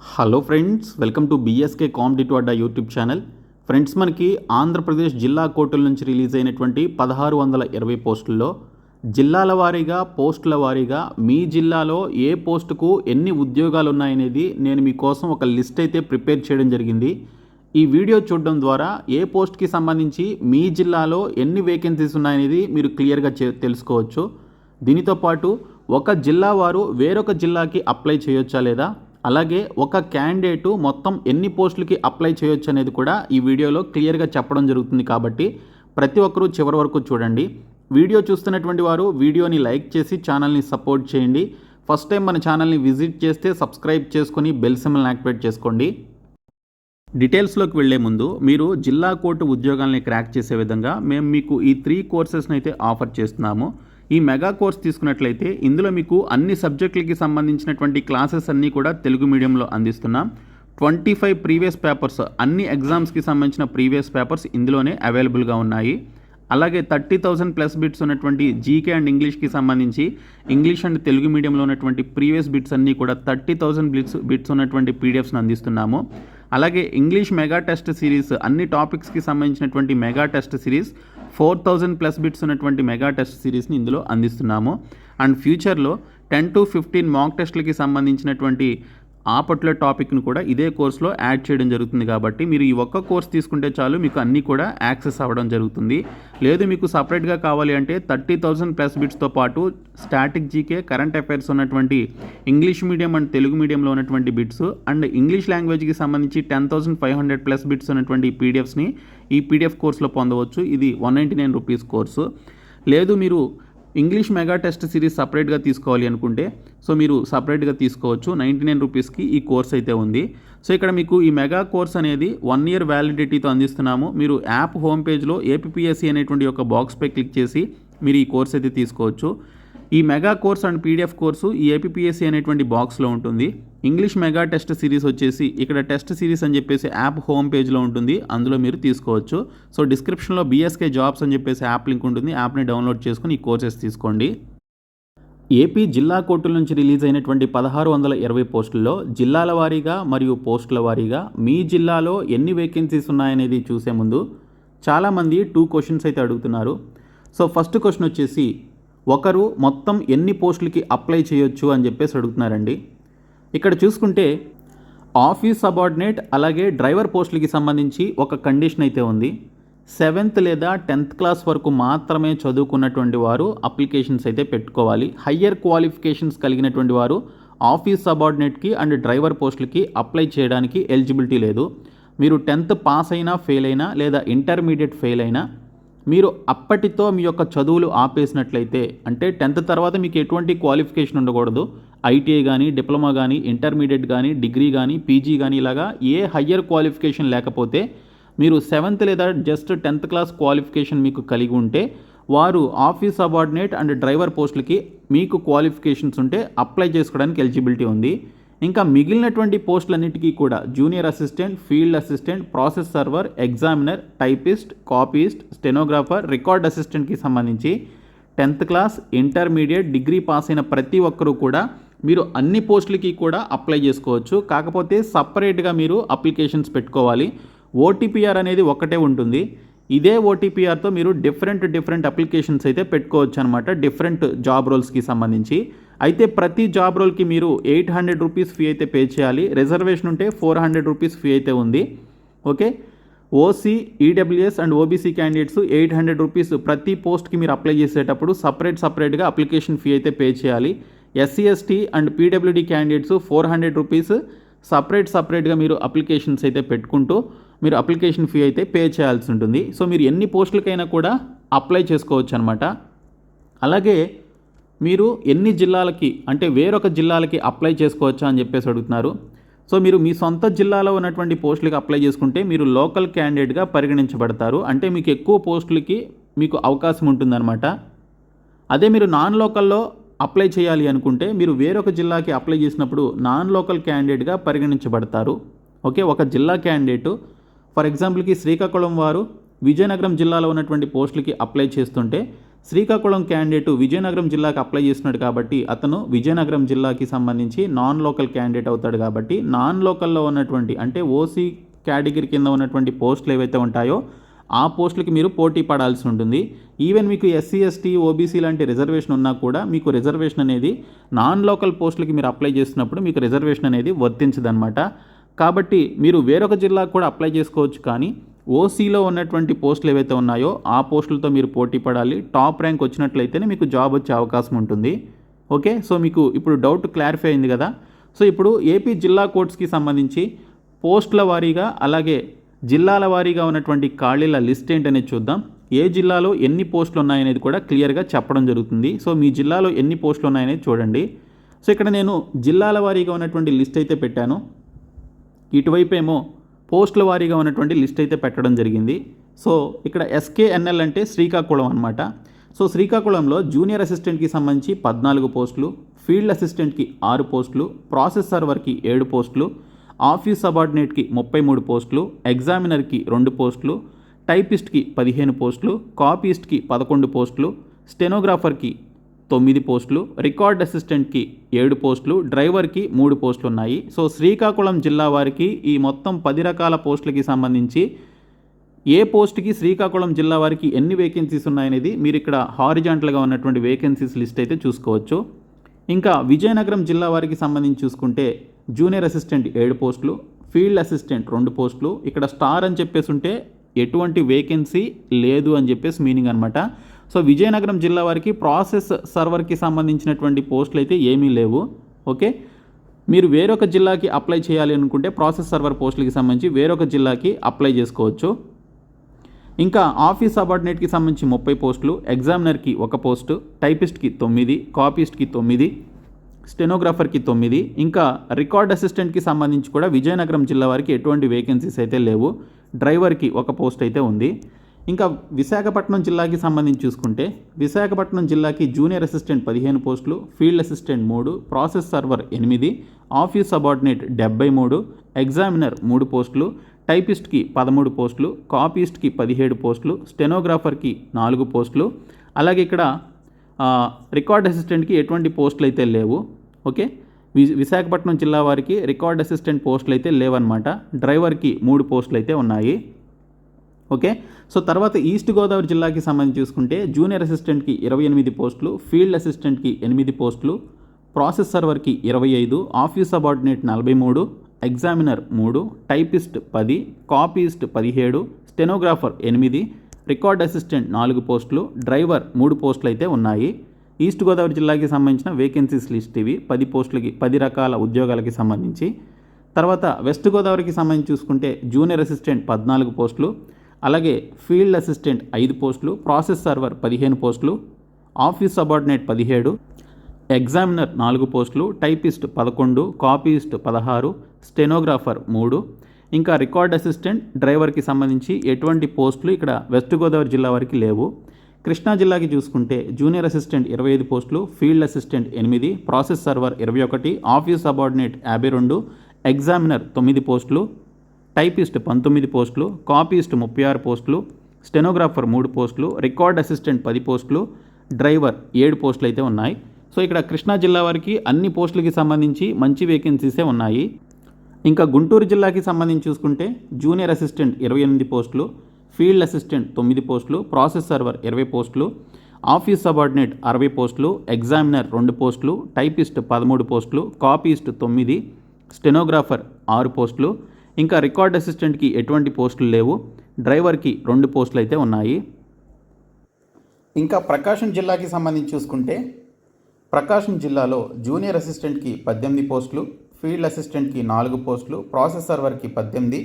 Hello friends welcome to BSK competitive Adda YouTube channel. Friends మనకి ఆంధ్రప్రదేశ్ జిల్లా కోర్టుల నుంచి రిలీజ్ అయినటువంటి పదహారు వందల ఇరవై పోస్టుల్లో జిల్లాల వారీగా పోస్టుల వారీగా మీ జిల్లాలో ఏ పోస్టుకు ఎన్ని ఉద్యోగాలు ఉన్నాయనేది నేను మీకోసం ఒక లిస్ట్ అయితే ప్రిపేర్ చేయడం జరిగింది. ఈ వీడియో చూడడం ద్వారా ఏ పోస్ట్కి సంబంధించి మీ జిల్లాలో ఎన్ని వేకెన్సీస్ ఉన్నాయనేది మీరు క్లియర్గా చే తెలుసుకోవచ్చు. దీనితో పాటు ఒక జిల్లా వారు వేరొక జిల్లాకి అప్లై చేయొచ్చా లేదా? అలాగే ఒక క్యాండిడేటు మొత్తం ఎన్ని పోస్టులకి అప్లై చేయొచ్చు అనేది కూడా ఈ వీడియోలో క్లియర్గా చెప్పడం జరుగుతుంది కాబట్టి ప్రతి ఒక్కరూ చివరి వరకు చూడండి. వీడియో చూస్తున్నటువంటి వారు వీడియోని లైక్ చేసి ఛానల్ని సపోర్ట్ చేయండి. ఫస్ట్ టైం మన ఛానల్ని విజిట్ చేస్తే సబ్స్క్రైబ్ చేసుకొని బెల్ సిమ్ని యాక్టివేట్ చేసుకోండి. డీటెయిల్స్లోకి వెళ్ళే ముందు మీరు జిల్లా కోర్టు ఉద్యోగాల్ని క్రాక్ చేసే విధంగా మేము మీకు ఈ త్రీ కోర్సెస్ని అయితే ఆఫర్ చేస్తున్నాము. ఈ మెగా కోర్స్ తీసుకున్నట్లయితే ఇందులో మీకు అన్ని సబ్జెక్టులకి సంబంధించినటువంటి క్లాసెస్ అన్నీ కూడా తెలుగు మీడియంలో అందిస్తున్నాం. ట్వంటీ ఫైవ్ ప్రీవియస్ పేపర్స్ అన్ని ఎగ్జామ్స్కి సంబంధించిన ప్రీవియస్ పేపర్స్ ఇందులోనే అవైలబుల్గా ఉన్నాయి. అలాగే థర్టీ థౌసండ్ ప్లస్ బిట్స్ ఉన్నటువంటి జీకే అండ్ ఇంగ్లీష్కి సంబంధించి ఇంగ్లీష్ అండ్ తెలుగు మీడియంలో ఉన్నటువంటి ప్రీవియస్ బిట్స్ అన్నీ కూడా థర్టీ థౌసండ్ బిట్స్ బిట్స్ ఉన్నటువంటి పీడిఎఫ్స్ని అందిస్తున్నాము. అలాగే ఇంగ్లీష్ మెగా టెస్ట్ సిరీస్ అన్ని టాపిక్స్కి సంబంధించినటువంటి mega test series four thousand plus bits ఉన్నటువంటి మెగా టెస్ట్ సిరీస్ని ఇందులో అందిస్తున్నాము. అండ్ ఫ్యూచర్లో టెన్ టు ఫిఫ్టీన్ మాక్ టెస్ట్లకి సంబంధించినటువంటి ఆ పర్టికులర్ టాపిక్ను కూడా ఇదే కోర్సులో యాడ్ చేయడం జరుగుతుంది కాబట్టి మీరు ఈ ఒక్క కోర్స్ తీసుకుంటే చాలు మీకు అన్నీ కూడా యాక్సెస్ అవ్వడం జరుగుతుంది. లేదు మీకు సపరేట్గా కావాలి అంటే థర్టీ థౌసండ్ ప్లస్ బిట్స్తో పాటు స్టాటిక్ జీకే కరెంట్ అఫైర్స్ ఉన్నటువంటి ఇంగ్లీష్ మీడియం అండ్ తెలుగు మీడియంలో ఉన్నటువంటి బిట్స్ అండ్ ఇంగ్లీష్ లాంగ్వేజ్కి సంబంధించి ten thousand five hundred plus bits ఉన్నటువంటి పీడిఎఫ్స్ని ఈ పీడిఎఫ్ కోర్సులో పొందవచ్చు. ఇది one ninety nine rupees course. లేదు మీరు ఇంగ్లీష్ మెగా టెస్ట్ సిరీస్ సపరేట్గా తీసుకోవాలి అనుకుంటే సో మీరు సపరేట్గా తీసుకోవచ్చు. నైంటీ నైన్ రూపీస్కి ఈ కోర్స్ అయితే ఉంది. సో ఇక్కడ మీకు ఈ మెగా కోర్స్ అనేది వన్ ఇయర్ వ్యాలిడిటీతో అందిస్తున్నాము. మీరు యాప్ హోమ్ పేజ్లో ఏపీఎస్సి అనేటువంటి ఒక బాక్స్పై క్లిక్ చేసి మీరు ఈ కోర్స్ అయితే తీసుకోవచ్చు. ఈ mega course and PDF course ఈ ఏపీఎస్సి అనేటువంటి బాక్స్లో ఉంటుంది. ఇంగ్లీష్ మెగా టెస్ట్ సిరీస్ వచ్చేసి ఇక్కడ టెస్ట్ సిరీస్ అని చెప్పేసి యాప్ హోమ్ పేజ్లో ఉంటుంది. అందులో మీరు తీసుకోవచ్చు. సో డిస్క్రిప్షన్లో బీఎస్కే జాబ్స్ అని చెప్పేసి యాప్ లింక్ ఉంటుంది. యాప్ని డౌన్లోడ్ చేసుకుని ఈ కోర్సెస్ తీసుకోండి. ఏపీ జిల్లా కోర్టుల నుంచి రిలీజ్ అయినటువంటి పదహారు వందల ఇరవై పోస్టుల్లో జిల్లాల వారీగా మరియు పోస్టుల వారీగా మీ జిల్లాలో ఎన్ని వేకెన్సీస్ ఉన్నాయనేది చూసే ముందు చాలామంది టూ క్వశ్చన్స్ అయితే అడుగుతున్నారు. సో ఫస్ట్ క్వశ్చన్ వచ్చేసి ఒకరు మొత్తం ఎన్ని పోస్టులకి అప్లై చేయొచ్చు అని చెప్పేసి అడుగుతున్నారండి. ఇక్కడ చూసుకుంటే ఆఫీస్ సబార్డినేట్ అలాగే డ్రైవర్ పోస్టులకి సంబంధించి ఒక కండిషన్ అయితే ఉంది. సెవెంత్ లేదా టెన్త్ క్లాస్ వరకు మాత్రమే చదువుకున్నటువంటి వారు అప్లికేషన్స్ అయితే పెట్టుకోవాలి. హయ్యర్ క్వాలిఫికేషన్స్ కలిగినటువంటి వారు ఆఫీస్ సబార్డినేట్కి అండ్ డ్రైవర్ పోస్టులకి అప్లై చేయడానికి ఎలిజిబిలిటీ లేదు. మీరు టెన్త్ పాస్ అయినా ఫెయిల్ అయినా లేదా ఇంటర్మీడియట్ ఫెయిల్ అయినా మీరు అప్పటితో మీ యొక్క చదువులు ఆపేసినట్లయితే అంటే టెన్త్ తర్వాత మీకు ఎటువంటి క్వాలిఫికేషన్ ఉండకూడదు. ఐటీఐ కానీ డిప్లొమా కానీ ఇంటర్మీడియట్ కానీ డిగ్రీ కానీ పీజీ కానీ ఇలాగా ఏ హయ్యర్ క్వాలిఫికేషన్ లేకపోతే మీరు సెవెంత్ లేదా జస్ట్ టెన్త్ క్లాస్ క్వాలిఫికేషన్ మీకు కలిగి ఉంటే వారు ఆఫీస్ సబార్డినేట్ అండ్ డ్రైవర్ పోస్టులకి మీకు క్వాలిఫికేషన్స్ ఉంటే అప్లై చేసుకోవడానికి ఎలిజిబిలిటీ ఉంది. ఇంకా మిగిలినటువంటి పోస్టులన్నిటికీ కూడా junior assistant field assistant process server examiner typist copyist stenographer record అసిస్టెంట్కి సంబంధించి tenth class intermediate degree pass అయిన ప్రతి ఒక్కరూ కూడా మీరు అన్ని పోస్టులకి కూడా అప్లై చేసుకోవచ్చు. కాకపోతే సపరేట్గా మీరు అప్లికేషన్స్ పెట్టుకోవాలి. ఓటీపీఆర్ అనేది ఒకటే ఉంటుంది. ఇదే ఓటీపీఆర్తో మీరు డిఫరెంట్ డిఫరెంట్ అప్లికేషన్స్ అయితే పెట్టుకోవచ్చు అనమాట డిఫరెంట్ జాబ్ రోల్స్కి సంబంధించి. అయితే ప్రతి జాబ్ రోల్కి మీరు ఎయిట్ హండ్రెడ్ రూపీస్ ఫీ అయితే పే చేయాలి. రిజర్వేషన్ ఉంటే ఫోర్ హండ్రెడ్ రూపీస్ ఫీ అయితే ఉంది. Okay? OC EWS and OBC candidates eight hundred rupees ప్రతి పోస్ట్కి మీరు అప్లై చేసేటప్పుడు సపరేట్ సపరేట్గా అప్లికేషన్ ఫీ అయితే పే చేయాలి. SC ST and PWD candidates four hundred rupees separate సపరేట్గా మీరు అప్లికేషన్స్ అయితే పెట్టుకుంటూ మీరు అప్లికేషన్ ఫీ అయితే పే చేయాల్సి ఉంటుంది. సో మీరు ఎన్ని పోస్టులకైనా కూడా అప్లై చేసుకోవచ్చు అనమాట అలాగే మీరు ఎన్ని జిల్లాలకి అంటే వేరొక జిల్లాలకి అప్లై చేసుకోవచ్చా అని చెప్పేసి అడుగుతున్నారు. సో మీరు మీ సొంత జిల్లాలో ఉన్నటువంటి పోస్టులకి అప్లై చేసుకుంటే మీరు లోకల్ క్యాండిడేట్గా పరిగణించబడతారు. అంటే మీకు ఎక్కువ పోస్టులకి మీకు అవకాశం ఉంటుందన్నమాట. అదే మీరు నాన్ లోకల్లో అప్లై చేయాలి అనుకుంటే మీరు వేరొక జిల్లాకి అప్లై చేసినప్పుడు నాన్ లోకల్ క్యాండిడేట్గా పరిగణించబడతారు. ఓకే ఒక జిల్లా క్యాండిడేటు. ఫర్ ఎగ్జాంపుల్కి శ్రీకాకుళం వారు విజయనగరం జిల్లాలో ఉన్నటువంటి పోస్టులకి అప్లై చేస్తుంటే శ్రీకాకుళం క్యాండిడేట్ విజయనగరం జిల్లాకి అప్లై చేస్తున్నాడు కాబట్టి అతను విజయనగరం జిల్లాకి సంబంధించి నాన్ లోకల్ క్యాండిడేట్ అవుతాడు కాబట్టి నాన్ లోకల్లో ఉన్నటువంటి అంటే ఓసీ కేటగిరీ కింద ఉన్నటువంటి పోస్టులు ఏవైతే ఉంటాయో ఆ పోస్టులకి మీరు పోటీ పడాల్సి ఉంటుంది. ఈవెన్ మీకు ఎస్సీ ఎస్టీ ఓబీసీ లాంటి రిజర్వేషన్ ఉన్నా కూడా మీకు రిజర్వేషన్ అనేది నాన్ లోకల్ పోస్టులకి మీరు అప్లై చేస్తున్నప్పుడు మీకు రిజర్వేషన్ అనేది వర్తించదనమాట కాబట్టి మీరు వేరొక జిల్లాకు కూడా అప్లై చేసుకోవచ్చు కానీ ఓసీలో ఉన్నటువంటి పోస్టులు ఏవైతే ఉన్నాయో ఆ పోస్టులతో మీరు పోటీ పడాలి. టాప్ ర్యాంక్ వచ్చినట్లయితేనే మీకు జాబ్ వచ్చే అవకాశం ఉంటుంది. ఓకే? సో మీకు ఇప్పుడు డౌట్ క్లారిఫై అయింది కదా? సో ఇప్పుడు ఏపీ జిల్లా కోర్ట్స్కి సంబంధించి పోస్టుల వారీగా అలాగే జిల్లాల వారీగా ఉన్నటువంటి ఖాళీల లిస్ట్ ఏంటనేది చూద్దాం. ఏ జిల్లాలో ఎన్ని పోస్టులు ఉన్నాయనేది కూడా క్లియర్గా చెప్పడం జరుగుతుంది. సో మీ జిల్లాలో ఎన్ని పోస్టులు ఉన్నాయనేది చూడండి. సో ఇక్కడ నేను జిల్లాల వారీగా ఉన్నటువంటి లిస్ట్ అయితే పెట్టాను. ఇటువైపు ఏమో పోస్టుల వారీగా ఉన్నటువంటి లిస్ట్ అయితే పెట్టడం జరిగింది. సో ఇక్కడ ఎస్కేఎన్ఎల్ అంటే శ్రీకాకుళం అనమాట సో శ్రీకాకుళంలో జూనియర్ అసిస్టెంట్కి సంబంధించి పద్నాలుగు పోస్టులు ఫీల్డ్ అసిస్టెంట్కి ఆరు పోస్టులు ప్రాసెస్ సర్వర్కి ఏడు పోస్టులు ఆఫీస్ సబార్డినేట్కి ముప్పై మూడు పోస్టులు ఎగ్జామినర్కి రెండు పోస్టులు టైపిస్ట్కి పదిహేను పోస్టులు కాపీస్ట్కి పదకొండు పోస్టులు స్టెనోగ్రాఫర్కి తొమ్మిది పోస్టులు రికార్డ్ అసిస్టెంట్కి ఏడు పోస్టులు డ్రైవర్కి మూడు పోస్టులు ఉన్నాయి సో శ్రీకాకుళం జిల్లా వారికి ఈ మొత్తం పది రకాల పోస్టులకి సంబంధించి ఏ పోస్ట్కి శ్రీకాకుళం జిల్లా వారికి ఎన్ని వేకెన్సీస్ ఉన్నాయనేది మీరు ఇక్కడ హారిజాంటల్గా ఉన్నటువంటి వేకెన్సీస్ లిస్ట్ అయితే చూసుకోవచ్చు. ఇంకా విజయనగరం జిల్లా వారికి సంబంధించి చూసుకుంటే జూనియర్ అసిస్టెంట్ ఏడు పోస్టులు ఫీల్డ్ అసిస్టెంట్ రెండు పోస్టులు. ఇక్కడ స్టార్ అని చెప్పేసి ఉంటే ఎటువంటి వేకెన్సీ లేదు అని చెప్పేసి మీనింగ్ అనమాట సో విజయనగరం జిల్లా వారికి ప్రాసెస్ సర్వర్కి సంబంధించినటువంటి పోస్టులు అయితే ఏమీ లేవు ఓకే? మీరు వేరొక జిల్లాకి అప్లై చేయాలి అనుకుంటే ప్రాసెస్ సర్వర్ పోస్టులకి సంబంధించి వేరొక జిల్లాకి అప్లై చేసుకోవచ్చు. ఇంకా ఆఫీస్ సబార్డినేట్కి సంబంధించి ముప్పై పోస్టులు ఎగ్జామినర్కి ఒక పోస్టు టైపిస్ట్కి తొమ్మిది కాపీస్ట్కి తొమ్మిది స్టెనోగ్రాఫర్కి తొమ్మిది ఇంకా రికార్డ్ అసిస్టెంట్కి సంబంధించి కూడా విజయనగరం జిల్లా వారికి ఎటువంటి వేకెన్సీస్ అయితే లేవు. డ్రైవర్కి ఒక పోస్ట్ అయితే ఉంది. ఇంకా విశాఖపట్నం జిల్లాకి సంబంధించి చూసుకుంటే విశాఖపట్నం జిల్లాకి జూనియర్ అసిస్టెంట్ పదిహేను పోస్టులు ఫీల్డ్ అసిస్టెంట్ మూడు ప్రాసెస్ సర్వర్ ఎనిమిది ఆఫీస్ సబార్డినేట్ డెబ్బై మూడు ఎగ్జామినర్ మూడు పోస్టులు టైపిస్ట్కి పదమూడు పోస్టులు కాపీస్ట్కి పదిహేడు పోస్టులు స్టెనోగ్రాఫర్కి నాలుగు పోస్టులు. అలాగే ఇక్కడ రికార్డ్ అసిస్టెంట్కి ఎటువంటి పోస్టులు అయితే లేవు ఓకే? వి విశాఖపట్నం జిల్లా వారికి రికార్డ్ అసిస్టెంట్ పోస్టులు అయితే లేవన్నమాట. డ్రైవర్కి మూడు పోస్టులు అయితే ఉన్నాయి. ఓకే? సో తర్వాత ఈస్ట్ గోదావరి జిల్లాకి సంబంధించి చూసుకుంటే జూనియర్ అసిస్టెంట్కి ఇరవై ఎనిమిది పోస్టులు ఫీల్డ్ అసిస్టెంట్కి ఎనిమిది పోస్టులు ప్రాసెస్ సర్వర్కి ఇరవై ఐదు ఆఫీస్ సబార్డినేట్ నలభై మూడు ఎగ్జామినర్ మూడు టైపిస్ట్ పది కాపీస్ట్ పదిహేడు స్టెనోగ్రాఫర్ ఎనిమిది రికార్డ్ అసిస్టెంట్ నాలుగు పోస్టులు డ్రైవర్ మూడు పోస్టులు అయితే ఉన్నాయి. ఈస్ట్ గోదావరి జిల్లాకి సంబంధించిన వేకెన్సీస్ లిస్ట్ ఇవి పది పోస్టులకి పది రకాల ఉద్యోగాలకి సంబంధించి. తర్వాత వెస్ట్ గోదావరికి సంబంధించి చూసుకుంటే జూనియర్ అసిస్టెంట్ పద్నాలుగు పోస్టులు అలాగే ఫీల్డ్ అసిస్టెంట్ ఐదు పోస్టులు ప్రాసెస్ సర్వర్ పదిహేను పోస్టులు ఆఫీస్ సబార్డినేట్ పదిహేడు ఎగ్జామినర్ నాలుగు పోస్టులు టైపిస్ట్ పదకొండు కాపీస్ట్ పదహారు స్టెనోగ్రాఫర్ మూడు. ఇంకా రికార్డ్ అసిస్టెంట్ డ్రైవర్కి సంబంధించి ఎటువంటి పోస్టులు ఇక్కడ వెస్ట్ గోదావరి జిల్లా వరకు లేవు. కృష్ణా జిల్లాకి చూసుకుంటే జూనియర్ అసిస్టెంట్ ఇరవై ఐదు పోస్టులు ఫీల్డ్ అసిస్టెంట్ ఎనిమిది ప్రాసెస్ సర్వర్ ఇరవై ఒకటి ఆఫీస్ సబార్డినేట్ యాభై రెండు ఎగ్జామినర్ తొమ్మిది పోస్టులు టైపిస్ట్ పంతొమ్మిది పోస్టులు కాపీస్ట్ ముప్పై ఆరు పోస్టులు స్టెనోగ్రాఫర్ మూడు పోస్టులు రికార్డ్ అసిస్టెంట్ పది పోస్టులు డ్రైవర్ ఏడు పోస్టులు అయితే ఉన్నాయి. సో ఇక్కడ కృష్ణా జిల్లా వారికి అన్ని పోస్టులకి సంబంధించి మంచి వేకెన్సీసే ఉన్నాయి. ఇంకా గుంటూరు జిల్లాకి సంబంధించి చూసుకుంటే జూనియర్ అసిస్టెంట్ ఇరవై ఎనిమిది పోస్టులు ఫీల్డ్ అసిస్టెంట్ తొమ్మిది పోస్టులు ప్రాసెస్ సర్వర్ ఇరవై పోస్టులు ఆఫీస్ సబార్డినేట్ అరవై పోస్టులు ఎగ్జామినర్ రెండు పోస్టులు టైపిస్ట్ పదమూడు పోస్టులు కాపీస్ట్ తొమ్మిది స్టెనోగ్రాఫర్ ఆరు పోస్టులు ఇంకా రికార్డ్ అసిస్టెంట్కి ఎటువంటి పోస్టులు లేవు. డ్రైవర్కి రెండు పోస్టులు అయితే ఉన్నాయి. ఇంకా ప్రకాశం జిల్లాకి సంబంధించి చూసుకుంటే ప్రకాశం జిల్లాలో జూనియర్ అసిస్టెంట్కి పద్దెనిమిది పోస్టులు ఫీల్డ్ అసిస్టెంట్కి నాలుగు పోస్టులు ప్రాసెస్ సర్వర్కి పద్దెనిమిది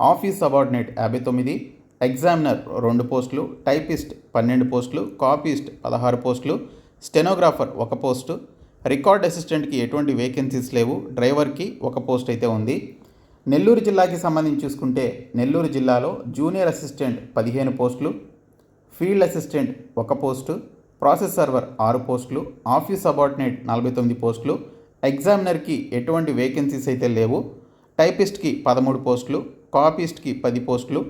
ఆఫీస్ సబార్డినేట్ యాభై తొమ్మిది ఎగ్జామినర్ రెండు పోస్టులు టైపిస్ట్ పన్నెండు పోస్టులు కాపీస్ట్ పదహారు పోస్టులు స్టెనోగ్రాఫర్ ఒక పోస్టు. రికార్డ్ అసిస్టెంట్కి ఎటువంటి వేకెన్సీస్ లేవు. డ్రైవర్కి ఒక పోస్ట్ అయితే ఉంది. నెల్లూరు జిల్లాకి సంబంధించి చూసుకుంటే నెల్లూరు జిల్లాలో జూనియర్ అసిస్టెంట్ పదిహేను పోస్టులు ఫీల్డ్ అసిస్టెంట్ ఒక పోస్టు ప్రాసెస్ సర్వర్ ఆరు పోస్టులు ఆఫీస్ సబార్డినేట్ నలభై తొమ్మిది పోస్టులు ఎగ్జామినర్కి ఎటువంటి వేకెన్సీస్ అయితే లేవు టైపిస్ట్కి పదమూడు పోస్టులు కాపీస్ట్కి పది పోస్టులు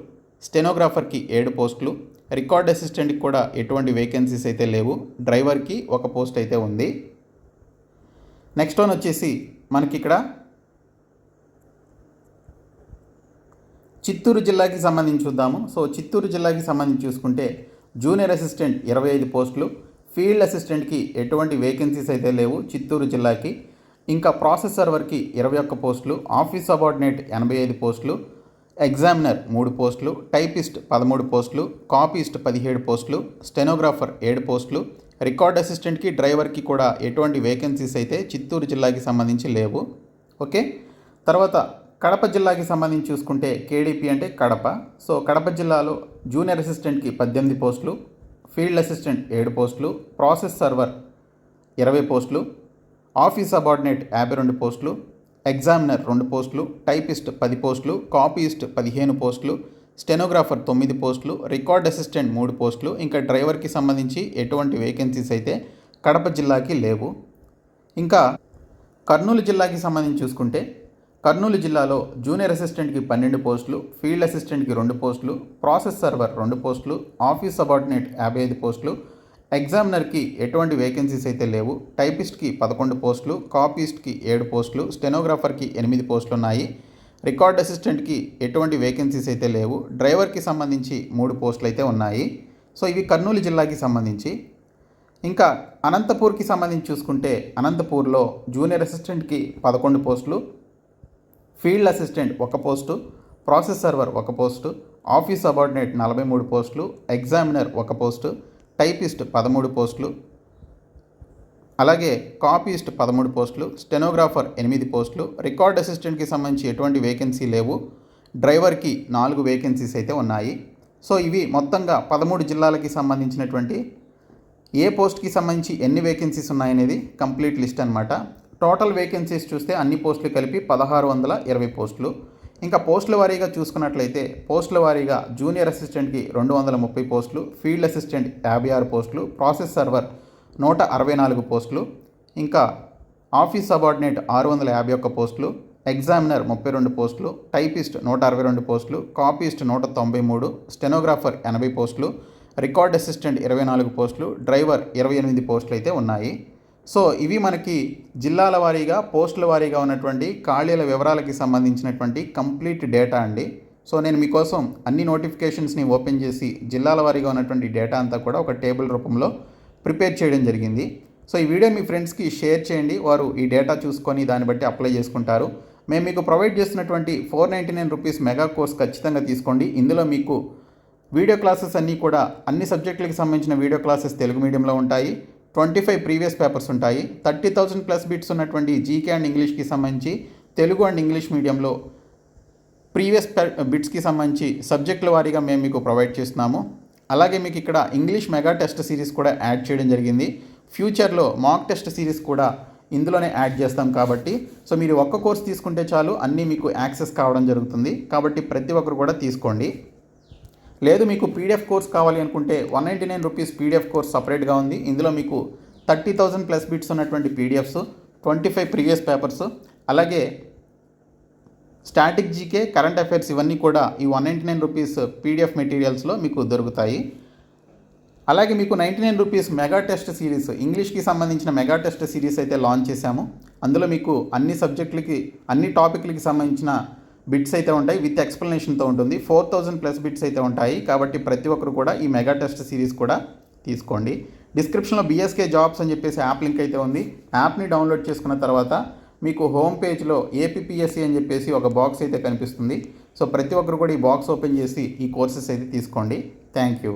స్టెనోగ్రాఫర్కి ఏడు పోస్టులు రికార్డ్ అసిస్టెంట్కి కూడా ఎటువంటి వేకెన్సీస్ అయితే లేవు డ్రైవర్కి ఒక పోస్ట్ అయితే ఉంది. నెక్స్ట్ వన్ వచ్చేసి మనకి ఇక్కడ చిత్తూరు జిల్లాకి సంబంధించి చూద్దాము. సో చిత్తూరు జిల్లాకి సంబంధించి చూసుకుంటే జూనియర్ అసిస్టెంట్ ఇరవై ఐదు పోస్టులు ఫీల్డ్ అసిస్టెంట్కి ఎటువంటి వేకెన్సీస్ అయితే లేవు చిత్తూరు జిల్లాకి. ఇంకా ప్రాసెస్ సర్వర్కి ఇరవై ఒక్క పోస్టులు ఆఫీస్ సబార్డినేట్ ఎనభై ఐదు పోస్టులు ఎగ్జామినర్ మూడు పోస్టులు టైపిస్ట్ పదమూడు పోస్టులు కాపీస్ట్ పదిహేడు పోస్టులు స్టెనోగ్రాఫర్ ఏడు పోస్టులు రికార్డ్ అసిస్టెంట్కి డ్రైవర్కి కూడా ఎటువంటి వేకెన్సీస్ అయితే చిత్తూరు జిల్లాకి సంబంధించి లేవు. ఓకే? తర్వాత కడప జిల్లాకి సంబంధించి చూసుకుంటే కేడీపీ అంటే కడప. సో కడప జిల్లాలో జూనియర్ అసిస్టెంట్కి పద్దెనిమిది పోస్టులు ఫీల్డ్ అసిస్టెంట్ ఏడు పోస్టులు ప్రాసెస్ సర్వర్ ఇరవై పోస్టులు ఆఫీస్ సబార్డినేట్ యాభై రెండు పోస్టులు ఎగ్జామినర్ రెండు పోస్టులు టైపిస్ట్ పది పోస్టులు కాపీయిస్ట్ పదిహేను పోస్టులు స్టెనోగ్రాఫర్ తొమ్మిది పోస్టులు రికార్డ్ అసిస్టెంట్ మూడు పోస్టులు ఇంకా డ్రైవర్కి సంబంధించి ఎటువంటి వేకెన్సీస్ అయితే కడప జిల్లాకి లేవు. ఇంకా కర్నూలు జిల్లాకి సంబంధించి చూసుకుంటే కర్నూలు జిల్లాలో జూనియర్ అసిస్టెంట్కి పన్నెండు పోస్టులు ఫీల్డ్ అసిస్టెంట్కి రెండు పోస్టులు ప్రాసెస్ సర్వర్ రెండు పోస్టులు ఆఫీస్ సబార్డినేట్ యాభై ఐదు పోస్టులు ఎగ్జామినర్కి ఎటువంటి వేకెన్సీస్ అయితే లేవు టైపిస్ట్కి పదకొండు పోస్టులు కాపీస్ట్కి ఏడు పోస్టులు స్టెనోగ్రాఫర్కి ఎనిమిది పోస్టులు ఉన్నాయి రికార్డ్ అసిస్టెంట్కి ఎటువంటి వేకెన్సీస్ అయితే లేవు డ్రైవర్కి సంబంధించి మూడు పోస్టులు అయితే ఉన్నాయి. సో ఇవి కర్నూలు జిల్లాకి సంబంధించి. ఇంకా అనంతపూర్కి సంబంధించి చూసుకుంటే అనంతపూర్లో జూనియర్ అసిస్టెంట్కి పదకొండు పోస్టులు ఫీల్డ్ అసిస్టెంట్ ఒక పోస్టు ప్రాసెస్ సర్వర్ ఒక పోస్టు ఆఫీస్ సబార్డినేట్ నలభై మూడు పోస్టులు ఎగ్జామినర్ ఒక పోస్టు టైపిస్ట్ పదమూడు పోస్టులు అలాగే కాపీస్ట్ పదమూడు పోస్టులు స్టెనోగ్రాఫర్ ఎనిమిది పోస్టులు రికార్డ్ అసిస్టెంట్కి సంబంధించి ఎటువంటి వేకెన్సీ లేవు డ్రైవర్కి నాలుగు వేకెన్సీస్ అయితే ఉన్నాయి. సో ఇవి మొత్తంగా పదమూడు జిల్లాలకి సంబంధించినటువంటి ఏ పోస్ట్కి సంబంధించి ఎన్ని వేకెన్సీస్ ఉన్నాయనేది కంప్లీట్ లిస్ట్ అనమాట టోటల్ వేకెన్సీస్ చూస్తే అన్ని పోస్టులు కలిపి పదహారు వందల ఇరవై పోస్టులు. ఇంకా పోస్టుల వారీగా చూసుకున్నట్లయితే పోస్టుల వారీగా జూనియర్ అసిస్టెంట్కి రెండు వందల ముప్పై పోస్టులు ఫీల్డ్ అసిస్టెంట్ యాభై ఆరు పోస్టులు ప్రాసెస్ సర్వర్ నూట అరవై నాలుగు పోస్టులు ఇంకా ఆఫీస్ సబార్డినేట్ ఆరు వందల యాభై ఒక్క పోస్టులు ఎగ్జామినర్ ముప్పై రెండు పోస్టులు టైపిస్ట్ నూట అరవై రెండు పోస్టులు కాపీస్ట్ నూట తొంభై మూడు స్టెనోగ్రాఫర్ ఎనభై పోస్టులు రికార్డ్ అసిస్టెంట్ ఇరవై నాలుగు పోస్టులు డ్రైవర్ ఇరవై ఎనిమిది పోస్టులు అయితే ఉన్నాయి. సో ఇవి మనకి జిల్లాల వారీగా పోస్టుల వారీగా ఉన్నటువంటి ఖాళీల వివరాలకి సంబంధించినటువంటి కంప్లీట్ డేటా అండి. సో నేను మీకోసం అన్ని నోటిఫికేషన్స్ని ఓపెన్ చేసి జిల్లాల వారీగా ఉన్నటువంటి డేటా అంతా కూడా ఒక టేబుల్ రూపంలో ప్రిపేర్ చేయడం జరిగింది. సో ఈ వీడియో మీ ఫ్రెండ్స్కి షేర్ చేయండి. వారు ఈ డేటా చూసుకొని దాన్ని బట్టి అప్లై చేసుకుంటారు. మేము మీకు ప్రొవైడ్ చేస్తున్నటువంటి four ninety nine rupees mega course ఖచ్చితంగా తీసుకోండి. ఇందులో మీకు వీడియో క్లాసెస్ అన్నీ కూడా అన్ని సబ్జెక్టులకు సంబంధించిన వీడియో క్లాసెస్ తెలుగు మీడియంలో ఉంటాయి. ట్వంటీ ఫైవ్ ప్రీవియస్ పేపర్స్ ఉంటాయి. థర్టీ థౌజండ్ ప్లస్ బిట్స్ ఉన్నటువంటి జీకే అండ్ ఇంగ్లీష్కి సంబంధించి తెలుగు అండ్ ఇంగ్లీష్ మీడియంలో ప్రీవియస్ బిట్స్కి సంబంధించి సబ్జెక్టుల వారీగా మేము మీకు ప్రొవైడ్ చేస్తున్నాము. అలాగే మీకు ఇక్కడ ఇంగ్లీష్ మెగా టెస్ట్ సిరీస్ కూడా యాడ్ చేయడం జరిగింది. ఫ్యూచర్లో మాక్ టెస్ట్ సిరీస్ కూడా ఇందులోనే యాడ్ చేస్తాం కాబట్టి సో మీరు ఒక్క కోర్స్ తీసుకుంటే చాలు అన్నీ మీకు యాక్సెస్ కావడం జరుగుతుంది. కాబట్టి ప్రతి ఒక్కరు కూడా తీసుకోండి. లేదు మీకు పీడిఎఫ్ కోర్స్ కావాలి అనుకుంటే one ninety nine rupees PDF course సపరేట్గా ఉంది. ఇందులో మీకు థర్టీ థౌజండ్ ప్లస్ బిట్స్ ఉన్నటువంటి PDFs twenty five previous papers అలాగే స్టాటిక్ జీకే కరెంట్ అఫైర్స్ ఇవన్నీ కూడా ఈ one ninety nine rupees PDF మెటీరియల్స్లో మీకు దొరుకుతాయి. అలాగే మీకు ninety nine rupees mega test series ఇంగ్లీష్కి సంబంధించిన మెగా టెస్ట్ సిరీస్ అయితే లాంచ్ చేశాము. అందులో మీకు అన్ని సబ్జెక్టులకి అన్ని టాపిక్లకి సంబంధించిన బిట్స్ అయితే ఉంటాయి విత్ ఎక్స్ప్లెనేషన్తో ఉంటుంది. ఫోర్ థౌజండ్ ప్లస్ బిట్స్ అయితే ఉంటాయి. కాబట్టి ప్రతి ఒక్కరు కూడా ఈ మెగా టెస్ట్ సిరీస్ కూడా తీసుకోండి. డిస్క్రిప్షన్లో బీఎస్కే జాబ్స్ అని చెప్పేసి యాప్ లింక్ అయితే ఉంది. యాప్ని డౌన్లోడ్ చేసుకున్న తర్వాత మీకు హోమ్ పేజ్లో ఏపీపీఎస్సీ అని చెప్పేసి ఒక బాక్స్ అయితే కనిపిస్తుంది. సో ప్రతి ఒక్కరు కూడా ఈ బాక్స్ ఓపెన్ చేసి ఈ కోర్సెస్ అయితే తీసుకోండి. Thank you.